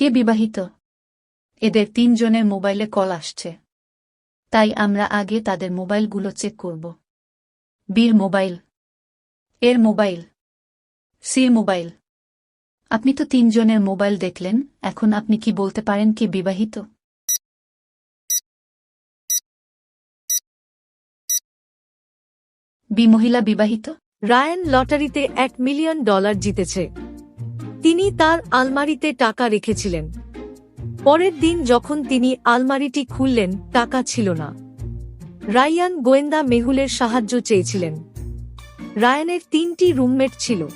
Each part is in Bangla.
কে বিবাহিত? এদের তিনজনের মোবাইলে কল আসছে। তাই আমরা আগে তাদের মোবাইলগুলো চেক করব। বীর মোবাইল। এর মোবাইল। সির মোবাইল। আপনি তো তিনজনের মোবাইল দেখলেন, এখন আপনি কি বলতে পারেন কে বিবাহিত? বি মহিলা বিবাহিত? রায়ান লটারিতে এক মিলিয়ন ডলার জিতেছে। তিনি তার আলমারিতে টাকা রেখেছিলেন। পরের দিন যখন তিনি আলমারিটি খুললেন, টাকা ছিল না। রায়ান গোয়েন্দা মেহুলের সাহায্য চেয়েছিলেন। রায়ানের তিনটি রুমমেট ছিল।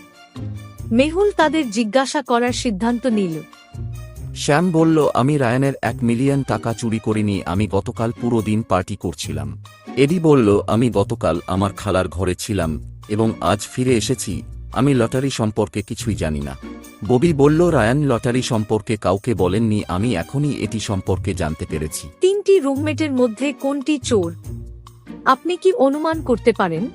মেহুল তাদের জিজ্ঞাসা করার সিদ্ধান্ত নিল। শ্যাম বলল, আমি রায়ানের এক মিলিয়ন টাকা চুরি করিনি, আমি গতকাল পুরো দিন পার্টি করছিলাম। এডি বলল, আমি গতকাল আমার খালার ঘরে ছিলাম এবং আজ ফিরে এসেছি। আমি লটারি সম্পর্কে কিছুই জানি না। ববি বলল, রায়ান, লটারি সম্পর্কে কাউকে বলেননি, আমি এখনই এটি সম্পর্কে জানতে পেরেছি। তিনটি রুমমেটের মধ্যে কোনটি চোর? আপনি কি অনুমান করতে পারেন?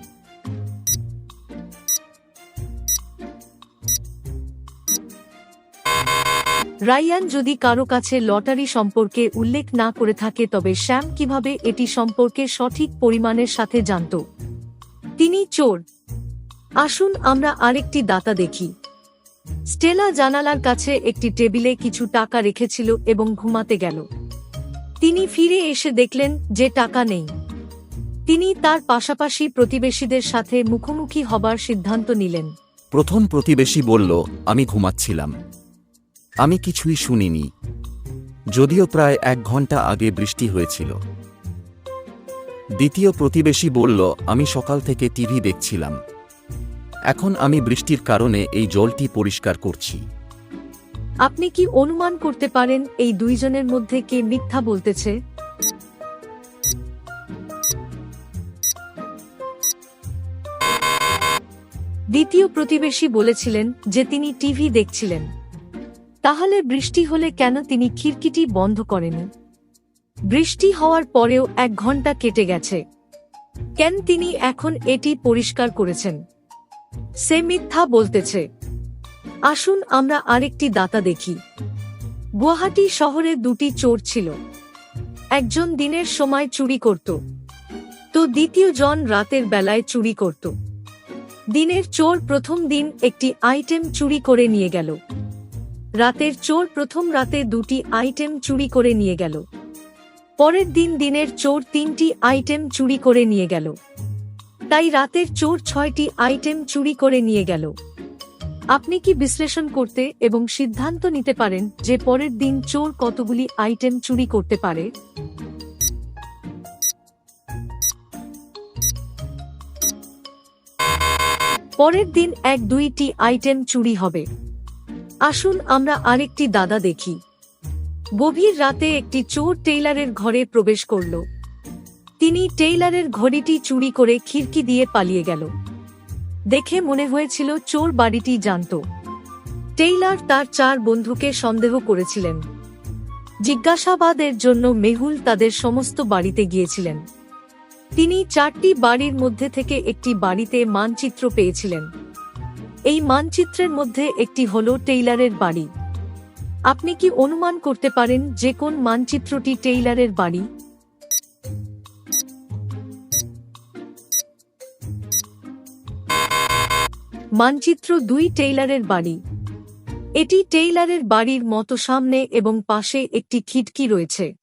রায়ান যদি কারও কাছে লটারি সম্পর্কে উল্লেখ না করে থাকে, তবে শ্যাম কীভাবে এটি সম্পর্কে সঠিক পরিমাণের সাথে জানত? তিনি চোর। আসুন আমরা আরেকটি দাতা দেখি। স্টেলা জানালার কাছে একটি টেবিলে কিছু টাকা রেখেছিল এবং ঘুমাতে গেল। তিনি ফিরে এসে দেখলেন যে টাকা নেই। তিনি তার পাশাপাশি প্রতিবেশীদের সাথে মুখোমুখি হবার সিদ্ধান্ত নিলেন। প্রথম প্রতিবেশী বলল, আমি ঘুমাচ্ছিলাম। আমি কিছুই শুনিনি। যদিও প্রায় এক ঘণ্টা আগে বৃষ্টি হয়েছিল। দ্বিতীয় প্রতিবেশী বলল, আমি সকাল থেকে টিভি দেখছিলাম। এখন আমি বৃষ্টির কারণে এই জলটি পরিষ্কার করছি। আপনি কি অনুমান করতে পারেন এই দুইজনের মধ্যে কে মিথ্যা বলতেছে? দ্বিতীয় প্রতিবেশী বলেছিলেন যে তিনি টিভি দেখছিলেন। তাহলে বৃষ্টি হলে কেন তিনি খিড়কিটি বন্ধ করেনি? বৃষ্টি হওয়ার পরেও এক ঘণ্টা কেটে গেছে। কেন তিনি এখন এটি পরিষ্কার করেছেন? সে মিথ্যা বলতেছে। আসুন আমরা আরেকটি দাতা দেখি। গুয়াহাটি শহরে দুটি চোর ছিল। একজন দিনের সময় চুরি করত। তো দ্বিতীয় জন রাতের বেলায় চুরি করত। দিনের চোর প্রথম দিন একটি আইটেম চুরি করে নিয়ে গেল। রাতের চোর প্রথম রাতে দুটি আইটেম চুরি করে নিয়ে গেল। পরের দিন দিনের চোর তিনটি আইটেম চুরি করে নিয়ে গেল। তাই রাতের চোর ছয়টি আইটেম চুরি করে নিয়ে গেল। আপনি কি বিশ্লেষণ করতে এবং সিদ্ধান্ত নিতে পারেন যে পরের দিন চোর কতগুলি আইটেম চুরি করতে পারে? পরের দিন এক দুইটি আইটেম চুরি হবে। আসুন আমরা আরেকটি দাদা দেখি। গভীর রাতে একটি চোর টেইলারের ঘরে প্রবেশ করল। তিনি টেইলারের ঘড়িটি চুরি করে খিড়কি দিয়ে পালিয়ে গেল। দেখে মনে হয়েছিল চোর বাড়িটি জানত। টেইলার তার চার বন্ধুকে সন্দেহ করেছিলেন। জিজ্ঞাসাবাদের জন্য মেহুল তাদের সমস্ত বাড়িতে গিয়েছিলেন। তিনি চারটি বাড়ির মধ্যে থেকে একটি বাড়িতে মানচিত্র পেয়েছিলেন। এই মানচিত্রের মধ্যে একটি হল টেইলারের বাড়ি। আপনি কি অনুমান করতে পারেন যে কোন মানচিত্রটি টেইলারের বাড়ি? মানচিত্র দুই টেইলারের বাড়ি। এটি টেইলারের বাড়ির মতো সামনে এবং পাশে একটি খিটকি রয়েছে।